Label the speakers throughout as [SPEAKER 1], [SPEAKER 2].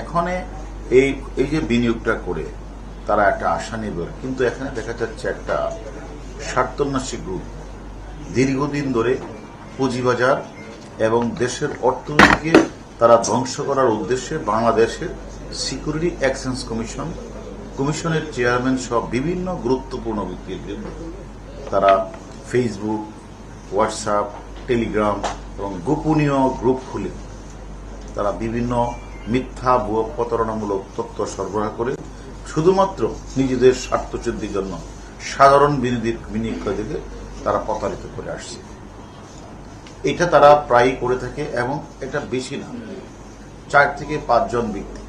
[SPEAKER 1] এখানে এই এই যে বিনিয়োগটা করে তারা একটা আশা নেবে কিন্তু এখানে দেখা যাচ্ছে একটা স্বার্থন্যাসী গ্রুপ দীর্ঘদিন ধরে পুঁজিবাজার এবং দেশের অর্থনীতিকে তারা ধ্বংস করার উদ্দেশ্যে বাংলাদেশের সিকিউরিটি এক্সচেঞ্জ কমিশন কমিশনের চেয়ারম্যান সহ বিভিন্ন গুরুত্বপূর্ণ ব্যক্তির তারা ফেসবুক হোয়াটসঅ্যাপ টেলিগ্রাম এবং গোপনীয় গ্রুপ খুলে তারা বিভিন্ন মিথ্যা ভুয়ো প্রতারণামূলক তথ্য সরবরাহ করে শুধুমাত্র নিজেদের স্বার্থচুদ্ধির জন্য সাধারণ বিনিয়োগ বিনিয়োগকারীদের তারা প্রতারিত করে আসছে এটা তারা প্রায়ই করে থাকে এবং এটা বেশি না চার থেকে পাঁচজন ব্যক্তি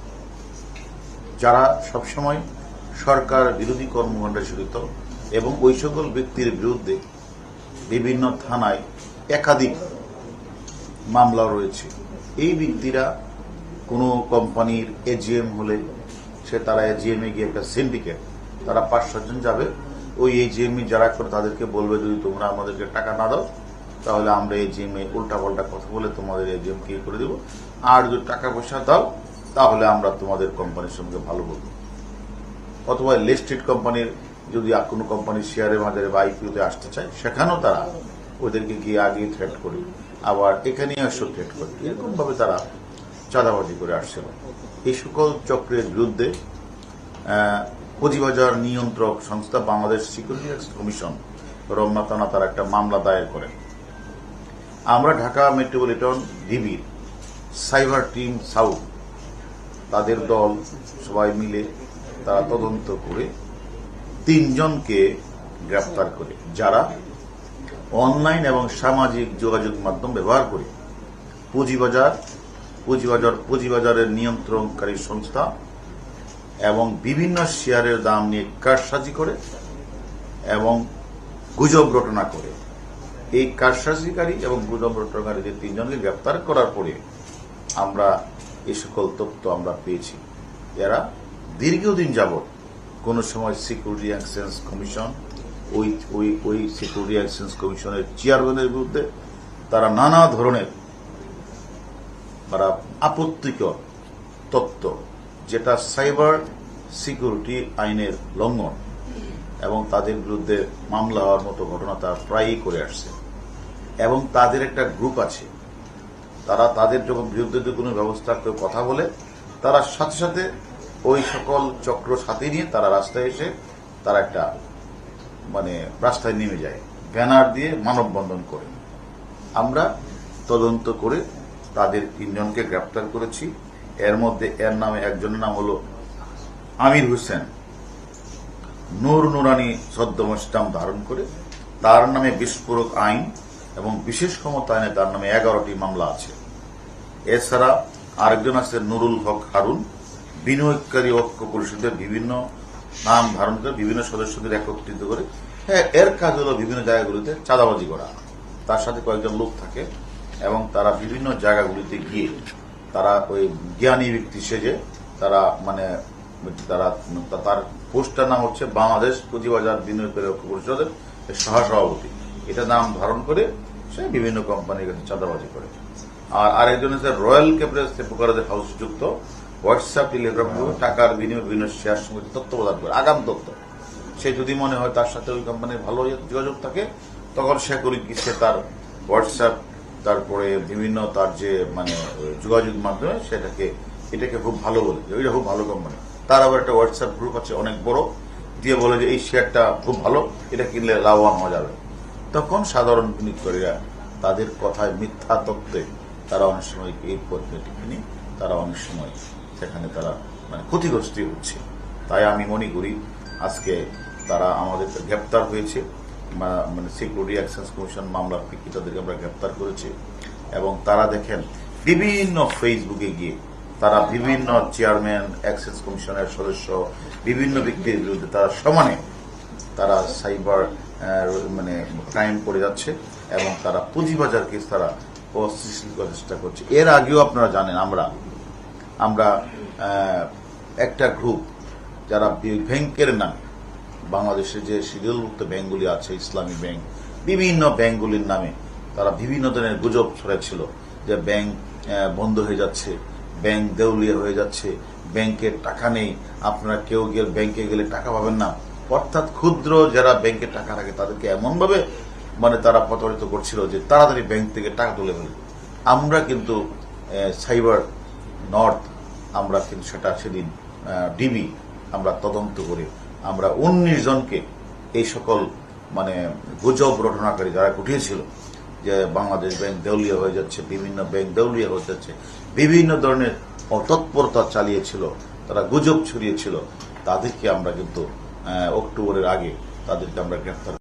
[SPEAKER 1] যারা সবসময় সরকার বিরোধী কর্মকাণ্ডে জড়িত এবং ওই সকল ব্যক্তির বিরুদ্ধে বিভিন্ন থানায় একাধিক মামলা রয়েছে এই ব্যক্তিরা কোনো কোম্পানির এজিএম হলে সে তারা এ গিয়ে একটা সিন্ডিকেট তারা পাঁচ সাতজন যাবে ওই এ যারা করে তাদেরকে বলবে যদি তোমরা আমাদেরকে টাকা না দাও তাহলে আমরা এ উল্টা পাল্টা কথা বলে তোমাদের এজিএম কে করে দেবো আর যদি টাকা পয়সা দাও তাহলে আমরা তোমাদের কোম্পানির সঙ্গে ভালো বলব অথবা লিস্টেড কোম্পানির যদি কোনো কোম্পানির শেয়ারে মাঝে বা আইপিওতে আসতে চায় সেখানেও তারা ওদেরকে গিয়ে আগে থ্রেট করি আবার এখানে আসো থ্রেট করি এরকমভাবে তারা চাঁদাবাজি করে আসছিল এই সকল চক্রের বিরুদ্ধে পুঁজিবাজার নিয়ন্ত্রক সংস্থা বাংলাদেশ সিকিউরিটি কমিশন রমনা থানা তার একটা মামলা দায়ের করেন আমরা ঢাকা মেট্রোপলিটন ডিবির সাইবার টিম সাউথ তাদের দল সবাই মিলে তারা তদন্ত করে তিনজনকে গ্রেপ্তার করে যারা অনলাইন এবং সামাজিক যোগাযোগ মাধ্যম ব্যবহার করে পুঁজিবাজার পুঁজিবাজার পুঁজিবাজারের নিয়ন্ত্রণকারী সংস্থা এবং বিভিন্ন শেয়ারের দাম নিয়ে কারসাজি করে এবং গুজব রটনা করে এই কারসাজিকারী এবং গুজব রটনাকারীদের তিনজনকে গ্রেপ্তার করার পরে আমরা এ সকল তথ্য আমরা পেয়েছি এরা দীর্ঘদিন যাবৎ কোনো সময় সিকিউরিটি এক্সচেঞ্জ কমিশন ওই ওই ওই সিকিউরিটি এক্সচেঞ্জ কমিশনের চেয়ারম্যানের বিরুদ্ধে তারা নানা ধরনের বা আপত্তিকর তত্ত্ব যেটা সাইবার সিকিউরিটি আইনের লঙ্ঘন এবং তাদের বিরুদ্ধে মামলা হওয়ার মতো ঘটনা তারা প্রায়ই করে আসছে এবং তাদের একটা গ্রুপ আছে তারা তাদের যখন বিরুদ্ধে যদি কোনো ব্যবস্থা কেউ কথা বলে তারা সাথে সাথে ওই সকল চক্র সাথে নিয়ে তারা রাস্তায় এসে তারা একটা মানে রাস্তায় নেমে যায় ব্যানার দিয়ে মানববন্ধন করে আমরা তদন্ত করে তাদের তিনজনকে গ্রেপ্তার করেছি এর মধ্যে এর নামে একজনের নাম হলো আমির হুসেন নূর নুরানি সদ্যমস্তাম ধারণ করে তার নামে বিস্ফোরক আইন এবং বিশেষ ক্ষমতা আইনে তার নামে এগারোটি মামলা আছে এছাড়া আরেকজন আছে নুরুল হক হারুন বিনিয়োগকারী ঐক্য পরিষদের বিভিন্ন নাম ধারণ করে বিভিন্ন সদস্যদের একত্রিত করে হ্যাঁ এর কাজ হলো বিভিন্ন জায়গাগুলোতে চাঁদাবাজি করা তার সাথে কয়েকজন লোক থাকে এবং তারা বিভিন্ন জায়গাগুলিতে গিয়ে তারা ওই জ্ঞানী ব্যক্তি সেজে তারা মানে তারা তার পোস্টটার নাম হচ্ছে বাংলাদেশ পুঁজিবাজার বিনিয়োগ ঐক্য পরিষদের সহসভাপতি এটা নাম ধারণ করে সে বিভিন্ন কোম্পানির কাছে চাঁদাবাজি করে আর আরেকজন হচ্ছে রয়্যাল ক্যাপিটাল সেপোকারদের হাউস যুক্ত হোয়াটসঅ্যাপ টেলিগ্রাম হ্যাঁ। টাকার বিনিময়ে বিভিন্ন শেয়ার সঙ্গে তথ্য প্রদান করে আগাম তথ্য সে যদি মনে হয় তার সাথে ওই কোম্পানির ভালো যোগাযোগ থাকে তখন সে করি কি সে তার হোয়াটসঅ্যাপ তারপরে বিভিন্ন তার যে মানে যোগাযোগ মাধ্যমে সেটাকে এটাকে খুব ভালো বলে এটা খুব ভালো কোম্পানি তার আবার একটা হোয়াটসঅ্যাপ গ্রুপ আছে অনেক বড় দিয়ে বলে যে এই শেয়ারটা খুব ভালো এটা কিনলে লাভবান হওয়া যাবে তখন সাধারণ বিনিয়োগকারীরা তাদের কথায় মিথ্যা তত্ত্বে তারা অনেক সময় এই পদ্ধতি কিনে তারা অনেক সময় সেখানে তারা মানে ক্ষতিগ্রস্ত হচ্ছে তাই আমি মনে করি আজকে তারা আমাদের গ্রেপ্তার হয়েছে মানে সিকিউরিটি অ্যাকশন কমিশন মামলার প্রেক্ষিতে তাদেরকে আমরা গ্রেপ্তার করেছি এবং তারা দেখেন বিভিন্ন ফেসবুকে গিয়ে তারা বিভিন্ন চেয়ারম্যান অ্যাক্সেস কমিশনের সদস্য বিভিন্ন ব্যক্তির বিরুদ্ধে তারা সমানে তারা সাইবার মানে ক্রাইম করে যাচ্ছে এবং তারা পুঁজিবাজার কেস তারা করার চেষ্টা করছে এর আগেও আপনারা জানেন আমরা আমরা একটা গ্রুপ যারা ব্যাংকের নামে বাংলাদেশে যে শিডিউলভুক্ত ব্যাংকগুলি আছে ইসলামী ব্যাংক বিভিন্ন ব্যাংকগুলির নামে তারা বিভিন্ন ধরনের গুজব ছড়াচ্ছিল যে ব্যাংক বন্ধ হয়ে যাচ্ছে ব্যাংক দেউলিয়া হয়ে যাচ্ছে ব্যাংকের টাকা নেই আপনারা কেউ গেলে ব্যাংকে গেলে টাকা পাবেন না অর্থাৎ ক্ষুদ্র যারা ব্যাংকে টাকা রাখে তাদেরকে এমনভাবে মানে তারা প্রতারিত করছিল যে তাড়াতাড়ি ব্যাংক থেকে টাকা তুলে ফেলে আমরা কিন্তু সাইবার নর্থ আমরা কিন্তু সেটা সেদিন ডিবি আমরা তদন্ত করে আমরা উনিশ জনকে এই সকল মানে গুজব রটনাকারী যারা ঘটিয়েছিল যে বাংলাদেশ ব্যাংক দেউলিয়া হয়ে যাচ্ছে বিভিন্ন ব্যাংক দেউলিয়া হয়ে যাচ্ছে বিভিন্ন ধরনের অতৎপরতা চালিয়েছিল তারা গুজব ছড়িয়েছিল তাদেরকে আমরা কিন্তু অক্টোবরের আগে তাদেরকে আমরা গ্রেফতার